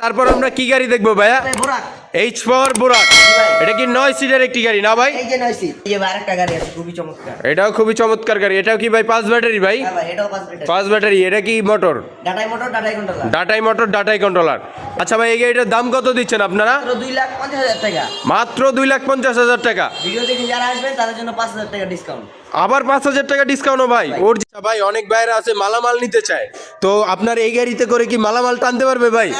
তারপর আমরা কি গাড়ি দেখব ভাইয়া? এইচ ফর বুরাক এটা কি নয় সিটের একটি গাড়ি? না ভাই। এই যে নয় সিট এই যে আরেকটা গাড়ি আছে খুবই চমৎকার। এটাও খুবই চমৎকার গাড়ি। এটাও কি ভাই পাঁচ ব্যাটারি ভাই? হ্যাঁ ভাই এটাও পাঁচ লিটার পাঁচ ব্যাটারি এটা কি মোটর ডাটাই মোটর ডাটাই কন্ট্রোলার ডাটাই মোটর ডাটাই কন্ট্রোলার আচ্ছা ভাই এই গাড়িটার দাম কত দিচ্ছেন আপনারা? মাত্র দুই লাখ পঞ্চাশ হাজার টাকা। মাত্র দুই লাখ পঞ্চাশ হাজার টাকা। ভিডিও দেখে যারা আসবেন তাদের জন্য পাঁচ হাজার টাকা ডিসকাউন্ট আবার পাঁচ হাজার টাকা ডিসকাউন্টও ভাই। ওর ভাই অনেক বাইরে আছে মালামাল নিতে চায়। তো আপনার এই গাড়িতে করে কি মালামাল টানতে পারবে ভাই?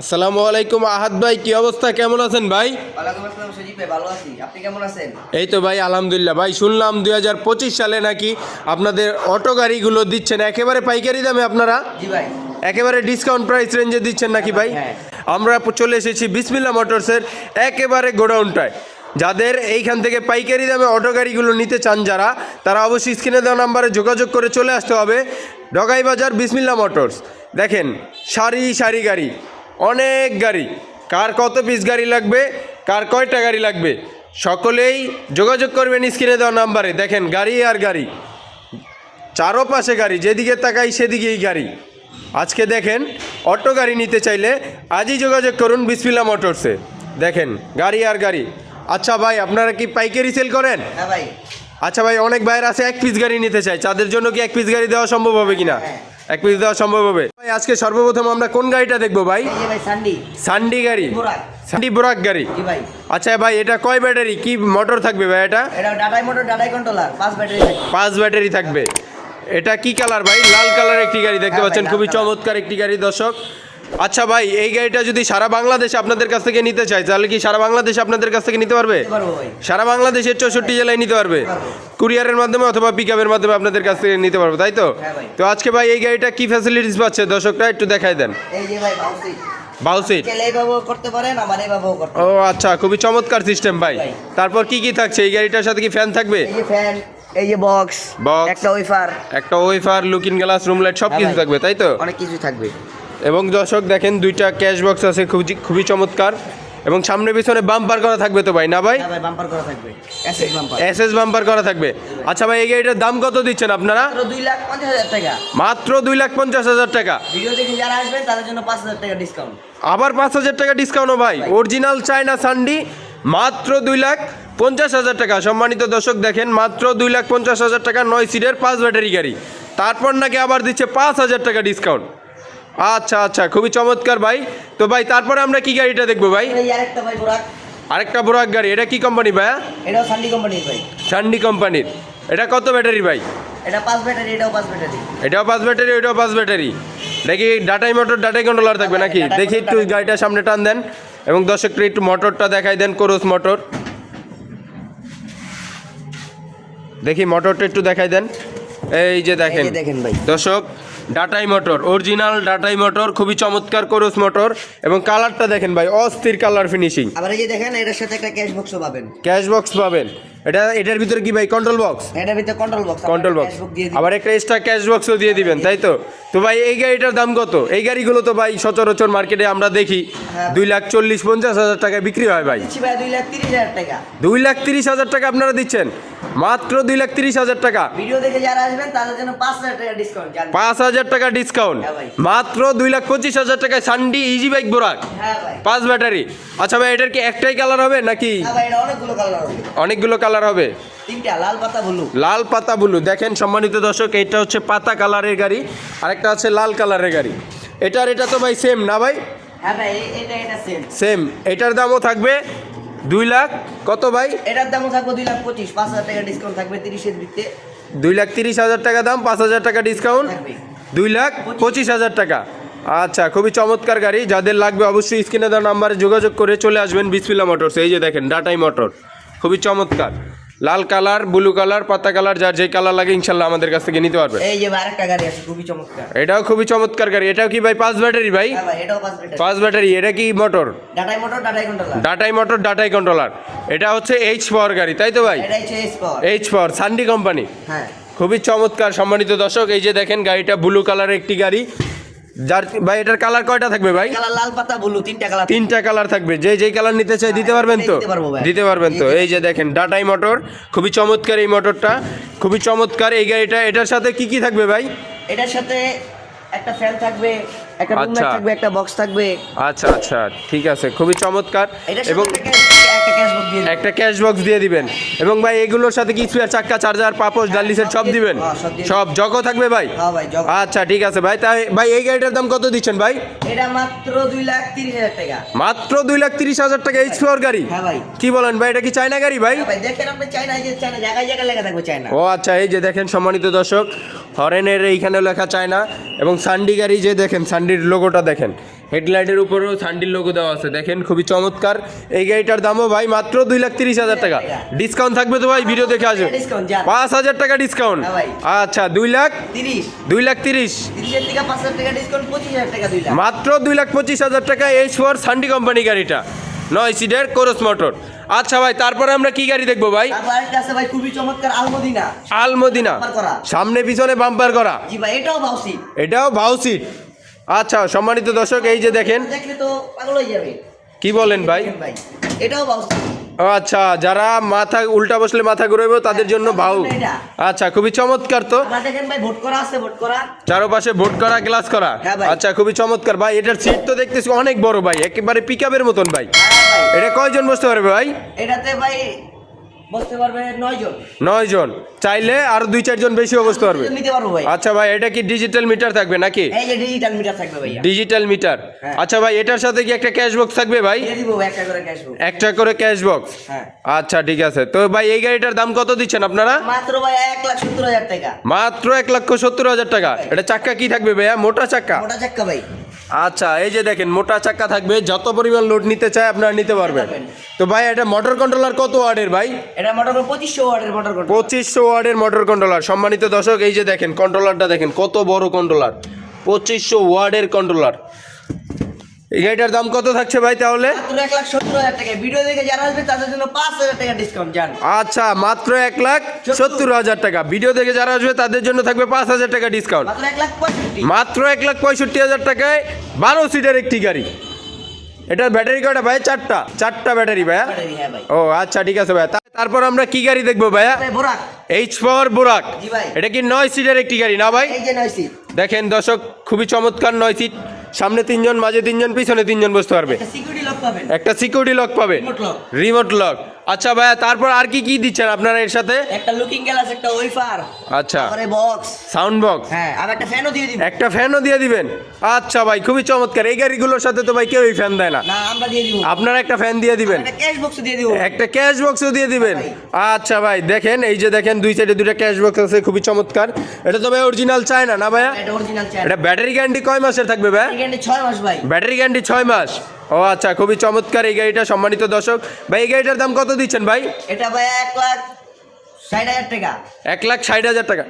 আসসালামু আলাইকুম আহাদ ভাই কি অবস্থা? কেমন আছেন ভাই? ওয়ালাইকুম আসসালাম সজীব ভাই ভালো আছি। আপনি কেমন আছেন? এই তো ভাই আলহামদুলিল্লাহ। ভাই শুনলাম দুই হাজার পঁচিশ সালে নাকি আপনাদের অটো গাড়িগুলো দিচ্ছেন। একেবারে পাইকারি দামে আপনারা? জি ভাই। একেবারে ডিসকাউন্ট প্রাইস রেঞ্জে দিচ্ছেন নাকি ভাই? হ্যাঁ। আমরা চলে এসেছি বিসমিল্লা মোটরসের একেবারে গোডাউনটায়। যাদের এইখান থেকে পাইকারি দামে অটো গাড়িগুলো নিতে চান যারা তারা অবশ্যই স্ক্রিনে দেওয়া নাম্বারে যোগাযোগ করে চলে আসতে হবে। ডগাই বাজার বিসমিল্লা মোটরস। দেখেন সারি সারি গাড়ি অনেক গাড়ি। কার কত পিস গাড়ি লাগবে কার কয়টা গাড়ি লাগবে সকলেই যোগাযোগ করবেন স্ক্রিনে দেওয়া নাম্বারে। দেখেন গাড়ি আর গাড়ি। চারো পাশে গাড়ি যেদিকে তাকাই সেদিকেই গাড়ি। আজকে দেখেন অটো গাড়ি নিতে চাইলে আজই যোগাযোগ করুন বিসমিল্লা মোটরসে দেখেন গাড়ি আর গাড়ি। আচ্ছা ভাই আপনারা কি পাইকারি সেল করেন? হ্যাঁ আচ্ছা ভাই অনেক ভাইয়ের আছে এক পিস গাড়ি নিতে চাই তাদের জন্য কি এক পিস গাড়ি দেওয়া সম্ভব হবে কিনা? হ্যাঁ। এক পিস দেওয়া সম্ভব হবে। ভাই আজকে সর্বপ্রথম আমরা কোন গাড়িটা দেখব ভাই? সান্ডি সান্ডি গাড়ি। সান্ডি বোরাক গাড়ি। আচ্ছা ভাই এটা কয় ব্যাটারি? কি মোটর থাকবে ভাই এটা? এটা ডাটাই মোটর ডাটাই কন্ট্রোলার পাঁচ ব্যাটারি পাঁচ ব্যাটারি থাকবে। এটা কি কালার ভাই? লাল কালার একটি গাড়ি দেখতে হ্যাঁ পাচ্ছেন। খুবই চমৎকার একটি গাড়ি দর্শক। আচ্ছা ভাই এই গাড়িটা যদি সারা বাংলাদেশে আপনাদের কাছ থেকে নিতে চাই তাহলে কি সারা বাংলাদেশে আপনাদের কাছ থেকে নিতে পারবে? সারা বাংলাদেশের চৌষট্টি জেলায় নিতে পারবে। কুরিয়ারের মাধ্যমে অথবা পিক মাধ্যমে আপনাদের কাছ থেকে নিতে পারবে তাই তো? হ্যাঁ তো আজকে ভাই এই গাড়িটা কি ফ্যাসিলিটিস পাচ্ছে? দর্শকরা একটু দেখাই দেন। এই যে ভাই বাউসি বাউ সিট করতে পারেন আবার করতে ও আচ্ছা খুবই চমৎকার সিস্টেম ভাই। তারপর কি কি থাকছে? এই গাড়িটার সাথে কি ফ্যান থাকবে? এই যে ফ্যান এই যে বক্স Box। একটা ওয়েফার একটা wafer looking glass room light সব কিছু থাকবে তাই তো? অনেক কিছু থাকবে। এবং দর্শক দেখেন দুইটা ক্যাশ বক্স আছে খুবই খুবই চমৎকার। এবং সামনে পিছনে বাম্পার করা থাকবে তো ভাই না ভাই? বাম্পার করা থাকবে। SS bumper S S bumper করা থাকবে। আচ্ছা ভাই এই গাড়িটার দাম কত দিচ্ছেন আপনারা? মাত্র দুই লাখ পঞ্চাশ হাজার টাকা। মাত্র দুই লাখ পঞ্চাশ হাজার টাকা। ভিডিও দেখে যারা আসবেন তাদের জন্য পাঁচ হাজার টাকা ডিসকাউন্ট আবার পাঁচ হাজার টাকা ডিসকাউন্টও ভাই। অরিজিনাল চায়না সানডি মাত্র দুই লাখ পঞ্চাশ হাজার টাকা। সম্মানিত দর্শক দেখেন মাত্র দুই লাখ পঞ্চাশ হাজার টাকা নয় সিটের পাঁচ ব্যাটারি গাড়ি। তারপর নাকি আবার দিচ্ছে পাঁচ হাজার টাকা ডিসকাউন্ট আচ্ছা আচ্ছা খুবই চমৎকার ভাই। তো ভাই তারপরে আমরা কি গাড়িটা দেখব ভাই? আরেকটা ভাই বোরাক। আরেকটা বোরাক গাড়ি এটা কি কোম্পানি ভাইয়া? এটাও সান্ডি কোম্পানির ভাই। সান্ডি কোম্পানির এটা কত ব্যাটারি ভাই? এটা পাঁচ ব্যাটারি এটাও পাঁচ ব্যাটারি। এটাও পাঁচ ব্যাটারি পাঁচ ডাটাই মোটর ডাটাই কন্ট্রোলার থাকবে নাকি? দেখি একটু গাড়িটা সামনে টান দেন। এবং দর্শককে একটু মোটরটা দেখাই দেন কোরস মোটর দেখি মোটরটা একটু দেখাই দেন। এই যে দেখেন এই যে দেখেন ভাই। দর্শক ডাটাই মোটর অরিজিনাল ডাটাই মোটর খুবই চমৎকার করস মোটর এবং কালারটা দেখেন ভাই অস্থির কালার ফিনিশিং আবার এই যে দেখেন এটার সাথে একটা ক্যাশ বক্সও পাবেন। ক্যাশ বক্স পাবেন। এটা এটার ভিতরে কি ভাই? কন্ট্রোল বক্স এটার ভিতরে কন্ট্রোল বক্স কন্ট্রোল বক্স আবার একটা এক্সট্রা ক্যাশ বক্সও দিয়ে দিবেন তাই তো? তো ভাই এই গাড়িটার দাম কত? এই গাড়িগুলো তো ভাই সচরাচর মার্কেটে আমরা দেখি হ্যাঁ। দুই লাখ চল্লিশ পঞ্চাশ হাজার টাকায় বিক্রি হয় ভাই। দুই লাখ তিরিশ হাজার টাকা। দুই লাখ তিরিশ হাজার টাকা আপনারা দিচ্ছেন? মাত্র দুই লাখ তিরিশ হাজার টাকা। ভিডিও দেখে যারা আসবেন তাদের জন্য পাঁচ হাজার টাকা ডিসকাউন্ট পাঁচ হাজার টাকা ডিসকাউন্ট হ্যাঁ মাত্র দুই লাখ পঁচিশ হাজার টাকায় সানডি ইজি বাইক বোরাক। পাঁচ ব্যাটারি। আচ্ছা ভাই এটার কি একটাই কালার হবে নাকি হ্যাঁ অনেকগুলো কালার অনেকগুলো কালার হবে? তিনটা লাল পাতা ব্লু। লাল পাতা ব্লু। দেখেন সম্মানিত দর্শক এটা হচ্ছে পাতা কালারের গাড়ি আরেকটা আছে লাল কালারের গাড়ি। এটার এটা তো ভাই সেম না ভাই? হ্যাঁ ভাই এটা এটা সেম সেম এটার দামও থাকবে দুই লাখ কত ভাই? এটার দামও থাকবে দুই লাখ পঁচিশ পাঁচ হাজার টাকা ডিসকাউন্ট থাকবে তিরিশের ভিত্তিতে। দুই লাখ তিরিশ হাজার টাকা দাম পাঁচ হাজার টাকা ডিসকাউন্ট দুই লাখ পঁচিশ হাজার টাকা। আচ্ছা খুবই চমৎকার গাড়ি। যাদের লাগবে অবশ্যই স্ক্রিনে দেওয়া নাম্বারে যোগাযোগ করে চলে আসবেন বিসমিল্লা মোটরস। এই যে দেখেন ডাটাই মোটর। খুবই চমৎকার। লাল কালার ব্লু কালার পাতা কালার যার যে কালার লাগে ইনশাল্লাহ আমাদের কাছ থেকে নিতে পারবে। এই যে আরেকটা গাড়ি আছে খুবই চমৎকার। এটাও খুবই চমৎকার গাড়ি। এটাও কি ভাই পাঁচ ব্যাটারি ভাই? হ্যাঁ এটাও পাঁচ লিটার পাঁচ ব্যাটারি এটা কি মোটর? ডাটাই মোটর ডাটাই কন্ট্রোলার ডাটাই মোটর ডাটাই কন্ট্রোলার এটা হচ্ছে এইচ পাওয়ার গাড়ি তাই তো ভাই? এটা হচ্ছে এইচ পাওয়ার সান্ডি কোম্পানি হ্যাঁ। খুবই চমৎকার সম্মানিত দর্শক এই যে দেখেন গাড়িটা ব্লু কালারের একটি গাড়ি। যার ভাই এটার কালার কয়টা থাকবে ভাই? কালার লাল পাতা ব্লু তিনটা কালার তিনটা কালার থাকবে। যে যেই কালার নিতে চাই দিতে পারবেন তো? দিতে পারবেন তো। এই যে দেখেন ডাটাই মোটর খুবই চমৎকার এই মোটরটা খুবই চমৎকার এই গাড়িটা। এটার সাথে কি কি থাকবে ভাই? এটার সাথে একটা ফ্যান থাকবে একটা রুম আচ্ছা। থাকবে একটা বক্স থাকবে। আচ্ছা আচ্ছা। ঠিক আছে খুবই চমৎকার। এবং একটা ক্যাশ বক্স দিয়ে দিবেন। দিবেন এবং ভাই এগুলোর সাথে কি স্পেয়ার চাক্কা চার্জার পাপোশ ডালিসের সব দিবেন? হ্যাঁ, সব দিয়ে জগও থাকবে ভাই? হ্যাঁ জগ আচ্ছা ঠিক আছে ভাই। তাই ভাই এই গাড়িটার দাম কত দিচ্ছেন ভাই? এটা মাত্র দুই লাখ তিরিশ হাজার টাকা। মাত্র দুই লাখ তিরিশ হাজার টাকা এইচ ফোর গাড়ি? হ্যাঁ ভাই। কি বলেন ভাই এটা কি চায়না গাড়ি ভাই? হ্যাঁ ভাই দেখেন আপনি চাইনা এই যে চাইনা জায়গায় জায়গায় লেখা থাকবে চাইনা ও আচ্ছা এই যে দেখেন সম্মানিত দর্শক হরেনের এইখানে লেখা চায়না এবং সান্ডি গাড়ি যে দেখেন সান্ডির লোগোটা দেখেন। হেডলাইটের উপরেও সান্ডির লোগো দেওয়া আছে। দেখেন খুবই চমৎকার। এই গাড়িটার দামও ভাই মাত্র দুই লাখ তিরিশ হাজার টাকা। ডিসকাউন্ট থাকবে তো ভাই? ভিডিও দেখে আসবে। পাঁচ হাজার টাকা ডিসকাউন্ট হ্যাঁ আচ্ছা দুই লাখ? তিরিশ। দুই লাখ তিরিশ। মাত্র দুই লাখ পঁচিশ হাজার টাকা এইচ ফোর সান্ডি কোম্পানি গাড়িটা। নয় সিটের কোরস মোটর আচ্ছা ভাই তারপরে আমরা কি গাড়ি দেখব ভাই? খুবই চমৎকার আলমদিনা। আলমদিনা। সামনে পিছনে বাম্পার করা। জি ভাই এটাও বাউসি এটাও আচ্ছা সম্মানিত দর্শক এই যে দেখেন। দেখলে তো পাগল হয়ে যাবে। কি বলেন ভাই? এটাও আচ্ছা যারা মাথা উল্টা বসলে মাথা ঘুরাবে তাদের জন্য ভাউ আচ্ছা খুবই চমৎকার তো। চারপাশে ভোট করা গ্লাস করা। হ্যাঁ আচ্ছা খুবই চমৎকার। ভাই এটার সিট তো দেখতেছি অনেক বড় ভাই। একেবারে পিক মতন হ্যাঁ ভাই। এটা কয়জন বসতে পারবে ভাই? এটাতে ভাই বসতে পারবে নয় জন। নয় জন। চাইলে আরও দুই চারজন বেশিও বসতে পারবে। নিতে পারব ভাই। আচ্ছা ভাই এটা কি ডিজিটাল মিটার থাকবে নাকি? এই যে ডিজিটাল মিটার থাকবে ভাইয়া। ডিজিটাল মিটার হ্যাঁ। আচ্ছা ভাই এটার সাথে কি একটা ক্যাশ বক্স থাকবে ভাই? দিব একটা করে ক্যাশ বুক একটা করে ক্যাশ বক্স হ্যাঁ। আচ্ছা ঠিক আছে। তো ভাই এই গাড়িটার দাম কত দিচ্ছেন আপনারা? মাত্র ভাই এক লাখ সত্তর হাজার টাকা। মাত্র এক লক্ষ সত্তর হাজার টাকা। এটা চাক্কা কি থাকবে ভাইয়া? মোটা চাক্কা? মোটা চাক্কা ভাই। আচ্ছা এই যে দেখেন মোটা চাক্কা থাকবে যত পরিমাণ লোড নিতে চায় আপনারা নিতে পারবেন। তো ভাই এটা মোটর কন্ট্রোলার কত ওয়ার্ডের ভাই? এটা মোটর পঁচিশশো ওয়ার্ডের মোটর পঁচিশশো ওয়ার্ডের মোটর কন্ট্রোলার সম্মানিত দর্শক এই যে দেখেন কন্ট্রোলারটা দেখেন কত বড় কন্ট্রোলার পঁচিশশো ওয়ার্ডের কন্ট্রোলার এই গাড়িটার দাম কত থাকছে ভাই তাহলে? এক লাখ সত্তর হাজার টাকা ভিডিও দেখে যারা আসবে তাদের জন্য পাঁচ হাজার টাকা ডিসকাউন্ট জান। আচ্ছা মাত্র এক লাখ সত্তর। হাজার টাকা। ভিডিও দেখে যারা আসবে তাদের জন্য থাকবে পাঁচ হাজার টাকা ডিসকাউন্ট মাত্র এক লাখ পঁয়ষট্টি। হাজার টাকায় বারো সিটের একটি গাড়ি। এটার ব্যাটারি কয়টা ভাই? চারটা। চারটা ব্যাটারি ভাইয়া? হ্যাঁ ও আচ্ছা ঠিক আছে ভাইয়া। তারপর আমরা কি গাড়ি দেখব ভাইয়া? এইচ পাওয়ার বোরাক। এটা কি নয় সিটের একটি গাড়ি না ভাই? দেখেন দর্শক খুবই চমৎকার নয় সিট সামনে তিনজন মাঝে তিনজন পিছনে তিনজন বসতে পারবে। একটা সিকিউরিটি লক পাবে। রিমোট লক আচ্ছা ভাইয়া তারপর আর কি কি দিচ্ছেন আপনারা এর সাথে? একটা লুকিং গ্লাস একটা ওয়েফার আচ্ছা। তারপরে বক্স সাউন্ড বক্স হ্যাঁ আর একটা ফ্যানও দিয়ে দিব একটা ফ্যানও দিয়ে দিবেন? আচ্ছা ভাই খুবই চমৎকার। এই গাড়িগুলোর সাথে তো ভাই কেউই ফ্যান দেয় না। না আমরা দিয়ে দিব। আপনারা একটা ফ্যান দিয়ে দিবেন। একটা ক্যাশ বক্স দিয়ে দিব। একটা ক্যাশ বক্সও দিয়ে দিবেন। আচ্ছা ভাই দেখেন এই যে দেখেন দুই সাইডে দুটো ক্যাশ বক্স আছে খুবই চমৎকার। এটা তো ভাই অরিজিনাল চায় না না ভাইয়া? এটা অরিজিনাল চাই এটা ব্যাটারি গ্যারান্টি কয় মাসের থাকবে ভাই এখানে ছয় মাস ভাই। ব্যাটারি গ্যারান্টি ছয় মাস। ও আচ্ছা খুবই চমৎকার এই গাড়িটা সম্মানিত দর্শক। ভাই এই গাড়িটার দাম কত দিচ্ছেন ভাই? এটা ভাই এক লাখ ষাট হাজার টাকা। এক লাখ ষাট হাজার টাকা।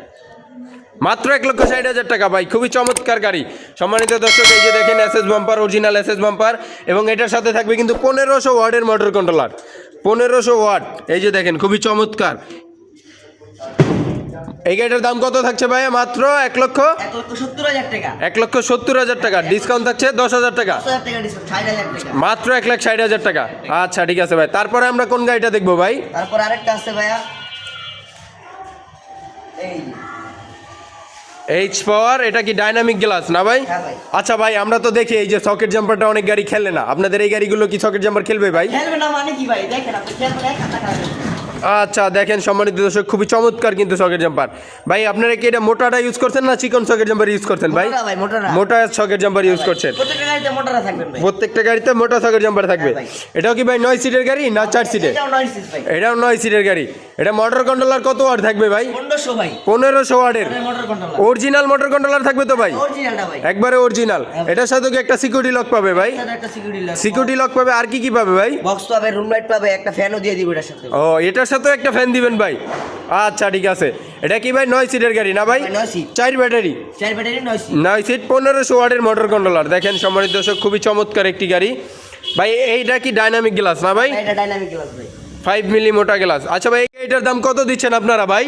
মাত্র এক লক্ষ ষাট হাজার টাকা ভাই খুবই চমৎকার গাড়ি। সম্মানিত দর্শক এই যে দেখেন S S bumper original S S bumper এবং এটার সাথে থাকবে কিন্তু পনেরোশো ওয়ার্ডের মোটর কন্ট্রোলার পনেরোশো ওয়াট এই যে দেখেন খুবই চমৎকার। এই গাড়িটার দাম কত থাকছে ভাই মাত্র এক লক্ষ? এক লক্ষ সত্তর হাজার টাকা। ডিসকাউন্ট থাকছে দশ হাজার টাকা। মাত্র এক লাখ ষাট হাজার টাকা। আচ্ছা ঠিক আছে ভাই। তারপরে আমরা কোন গাড়িটা দেখব ভাই? তারপর আরেকটা আছে ভাইয়া। এই এইচ পাওয়ার এটা কি ডাইনামিক গ্লাস না ভাই? হ্যাঁ আচ্ছা ভাই আমরা তো দেখি এই যে সকেট জাম্পারটা অনেক গাড়ি খেলে না। আপনাদের এই গাড়িগুলো কি সকেট জাম্পার খেলবে ভাই? খেলবে না মানে কি ভাই? দেখেন আপনি খেলবেন। আচ্ছা দেখেন সম্মানিত দর্শক খুবই চমৎকার কিন্তু সকেট জাম্পার ভাই আপনারা কি এটা মোটাটা ইউজ করছেন না চিকন সকেট জাম্পার ইউজ করছেন ভাই? মোটা সকেট জাম্পার ইউজ করছেন। প্রত্যেকটা গাড়িতে মোটা সকেট জাম্পার থাকবে। হ্যাঁ এটাও কি ভাই নয় সিটের গাড়ি না চার সিটের এটাও নয় সিটের গাড়ি। এটা মোটর কন্ট্রোলার কত ওয়াট থাকবে ভাই? পনেরোশো ওয়াটের অরিজিনাল মোটর কন্ট্রোলার থাকবে তো ভাই? একবারে অরিজিনাল এটার সাথে কি একটা সিকিউরিটি লক পাবে ভাই? সিকিউরিটি লক পাবে। আর কি কি পাবে ভাই? বক্স পাবে রুম লাইট পাবে একটা ফ্যানও দিয়ে দিব এটার সাথে। ও এটার সাথেও একটা ফ্যান দিবেন ভাই। আচ্ছা ঠিক আছে। এটা কি ভাই নয় সিটের গাড়ি না ভাই? ভাই, চার ব্যাটারি। নয় সিট পনেরোশো ওয়ার্ডের মোটর কন্ট্রোলার দেখেন সম্মানিত দর্শক খুবই চমৎকার একটি গাড়ি। ভাই এইটা কি ডাইনামিক গ্লাস না ভাই? ডাইনামিক গ্লাস ভাই। ফাইভ মিলি মোটা গ্লাস আচ্ছা ভাই এইটার দাম কত দিচ্ছেন আপনারা ভাই?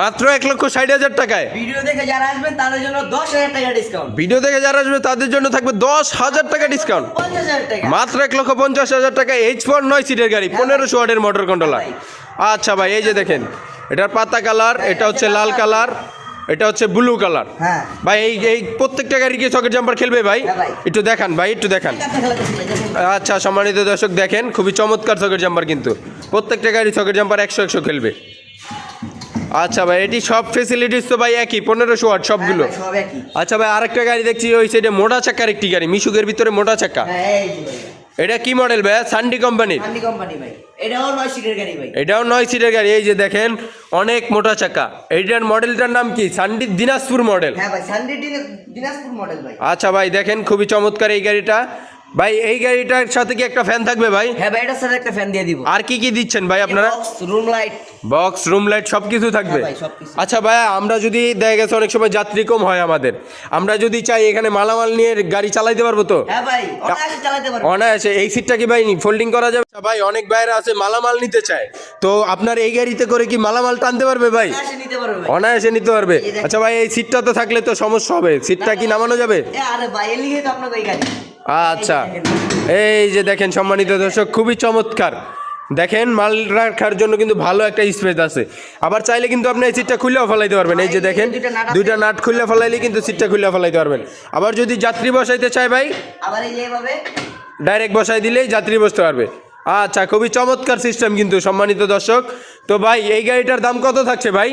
মাত্র এক লক্ষ ষাট হাজার টাকায়। ভিডিও দেখে যারা আসবেন তাদের জন্য দশ হাজার টাকা ডিসকাউন্ট ভিডিও থেকে যারা আসবে তাদের জন্য থাকবে দশ হাজার টাকা ডিসকাউন্ট মাত্র এক লক্ষ পঞ্চাশ হাজার টাকা এইচ ফোর নয় সিটের গাড়ি পনেরোশো ওয়াটের মোটর কন্ট্রোলার। আচ্ছা ভাই এই যে দেখেন এটার পাতা কালার এটা হচ্ছে লাল কালার এটা হচ্ছে ব্লু কালার হ্যাঁ। ভাই এই এই প্রত্যেকটা গাড়ি কি সকেট জাম্পার খেলবে ভাই? হ্যাঁ একটু দেখান ভাই একটু দেখান। ভাই। আচ্ছা সম্মানিত দর্শক দেখেন খুবই চমৎকার সকেট জাম্পার কিন্তু। প্রত্যেকটা গাড়ি সকেট জাম্পার একশো একশো খেলবে। আচ্ছা ভাই এটি সব ফেসিলিটিস তো ভাই একই পনেরোশো ওয়াট সবগুলো। হ্যাঁ ভাই, আচ্ছা ভাই আরেকটা গাড়ি দেখছি ওই সাইডে মোটা চাকার একটি গাড়ি মিশুকের ভিতরে মোটা চাকা। হ্যাঁ ভাই। এটা কি মডেল ভাই? সানডি কোম্পানির সান্ডি কোম্পানি ভাই। এটাও নয় সিটের গাড়ি ভাই। এটাও নয় সিটের গাড়ি। এই যে দেখেন অনেক মোটা চাকা। এইটার মডেলটার নাম কি? সানডি দিনাজপুর মডেল হ্যাঁ ভাই সান্ডি দিনাজপুর মডেল ভাই। আচ্ছা ভাই দেখেন খুবই চমৎকার এই গাড়িটা। ভাই এই গাড়িটার সাথে কি একটা ফ্যান থাকবে ভাই? হ্যাঁ ভাই এটার সাথে একটা ফ্যান দিয়ে দিব। আর কি কি দিচ্ছেন ভাই আপনারা? Room light box room light সব কিছু থাকবে। ভাই, সবকিছু। আচ্ছা ভাই আমরা যদি দেখা গেছে অনেক সময় যাত্রী কম হয় আমাদের আমরা যদি চাই এখানে মালামাল নিয়ে গাড়ি চালাইতে পারব তো? হ্যাঁ ভাই অনায়াসে চালাতে পারবে। অনায়াসে এই সিটটা কি ভাই ফোল্ডিং করা যাবে? আচ্ছা ভাই অনেক বাইরে আছে মালামাল নিতে চায়। তো আপনার এই গাড়িতে করে কি মালামাল টানতে পারবে ভাই? অনায়াসে নিতে পারবে আচ্ছা ভাই এই সিটটা তো থাকলে তো সমস্যা হবে। সিটটা কি নামানো যাবে? আরে ভাই এলিগে তো আপনার ওই গাড়ি। আচ্ছা। এই যে দেখেন সম্মানিত দর্শক খুবই চমৎকার। দেখেন মাল রাখার জন্য কিন্তু ভালো একটা স্পেস আছে। আবার চাইলে কিন্তু আপনি এই সিটটা খুলেও ফেলাইতে পারবেন। এই যে দেখেন দুইটা নাট আছে। দুইটা নাট খুলে ফেলাইলে কিন্তু সিটটা খুলে ফেলাইতে পারবেন। আবার যদি যাত্রী বসাইতে চায় ভাই আবার এই যে ডাইরেক্ট বসাই দিলেই যাত্রী বসতে পারবে। আচ্ছা খুবই চমৎকার সিস্টেম কিন্তু সম্মানিত দর্শক। তো ভাই এই গাড়িটার দাম কত থাকছে ভাই?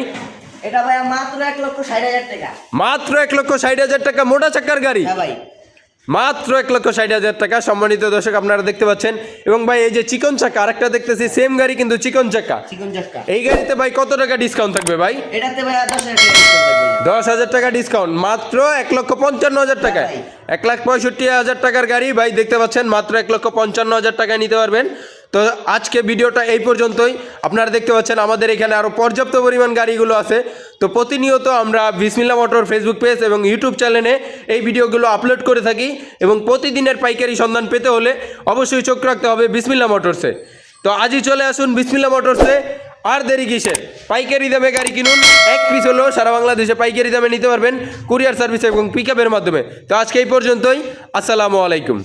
এটা ভাই মাত্র এক লক্ষ ষাট হাজার টাকা। মাত্র এক লক্ষ ষাট হাজার টাকা মোটা চাকার গাড়ি। হ্যাঁ ভাই। মাত্র এক লক্ষ ষাট হাজার টাকা। সম্মানিত দর্শক আপনারা দেখতে পাচ্ছেন। এবং ভাই এই যে চিকন চাকা আরেকটা দেখতেছি সেম গাড়ি কিন্তু চিকন চাকা। চিকন চাকা। এই গাড়িতে ভাই কত টাকা ডিসকাউন্ট থাকবে ভাই? এটাতে ভাই দশ হাজার টাকা discount থাকবে। দশ হাজার টাকা ডিসকাউন্ট মাত্র এক লক্ষ পঞ্চান্ন হাজার টাকা। এক লাখ পঁয়ষট্টি হাজার টাকার গাড়ি ভাই দেখতে পাচ্ছেন মাত্র এক লক্ষ পঞ্চান্ন হাজার টাকায় নিতে পারবেন। তো আজকে ভিডিওটা এই পর্যন্তই। আপনারা দেখতে পাচ্ছেন আমাদের এখানে আরও পর্যাপ্ত পরিমাণ গাড়িগুলো আছে। তো প্রতিনিয়ত আমরা বিসমিল্লা মোটর ফেসবুক পেজ এবং ইউটিউব চ্যানেলে এই ভিডিওগুলো আপলোড করে থাকি এবং প্রতিদিনের পাইকারি সন্ধান পেতে হলে অবশ্যই চোখ রাখতে হবে বিসমিল্লা মোটরসে। তো আজই চলে আসুন বিসমিল্লা মোটরসে। আর দেরি কিসের? পাইকারি দামে গাড়ি কিনুন, এক পিস হলেও সারা বাংলাদেশে পাইকারি দামে নিতে পারবেন। কুরিয়ার সার্ভিস এবং পিক মাধ্যমে। তো আজকে এই পর্যন্তই। আসসালামু আলাইকুম।